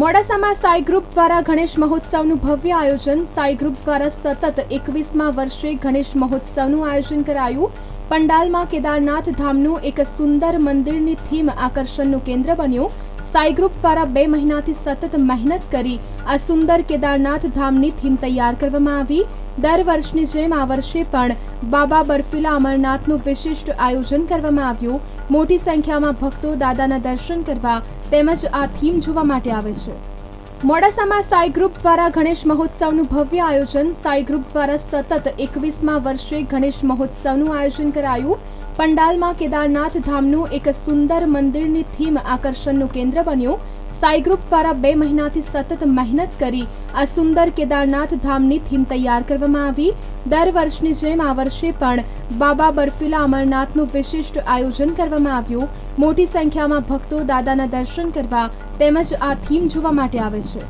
મોડાસામાં સાઈ ગ્રુપ દ્વારા ગણેશ મહોત્સવનું ભવ્ય આયોજન. સાઈ ગ્રુપ દ્વારા સતત એકવીસમા વર્ષે ગણેશ મહોત્સવનું આયોજન કરાયું. પંડાલમાં કેદારનાથ ધામનું એક સુંદર મંદિરની થીમ આકર્ષણનું કેન્દ્ર બન્યું. સાઈ ગ્રુપ દ્વારા બે મહિનાથી સતત મહેનત કરી આ સુંદર કેદારનાથ ધામની થીમ તૈયાર કરવામાં આવી. દર વર્ષની જેમ આ વર્ષે પણ બાબા બર્ફીલા અમરનાથનું વિશિષ્ટ આયોજન કરવામાં આવ્યું. મોટી સંખ્યામાં ભક્તો દાદાના દર્શન કરવા તેમજ આ થીમ જોવા માટે આવે છે. મોડાસામાં સાઈ ગ્રુપ દ્વારા ગણેશ મહોત્સવનું ભવ્ય આયોજન સાઈ ગ્રુપ દ્વારા સતત એકવીસમા વર્ષે ગણેશ મહોત્સવનું આયોજન કરાયું. પંડાલમાં કેદારનાથ ધામનું એક સુંદર મંદિરની થીમ આકર્ષણનું કેન્દ્ર બન્યું. સાઈ ગ્રુપ દ્વારા બે મહિનાથી સતત મહેનત કરી આ સુંદર કેદારનાથ ધામની થીમ તૈયાર કરવામાં આવી. દર વર્ષની જેમ આ વર્ષે પણ બાબા બર્ફીલા અમરનાથનું વિશિષ્ટ આયોજન કરવામાં આવ્યું. મોટી સંખ્યામાં ભક્તો દાદાના દર્શન કરવા તેમજ આ થીમ જોવા માટે આવે છે.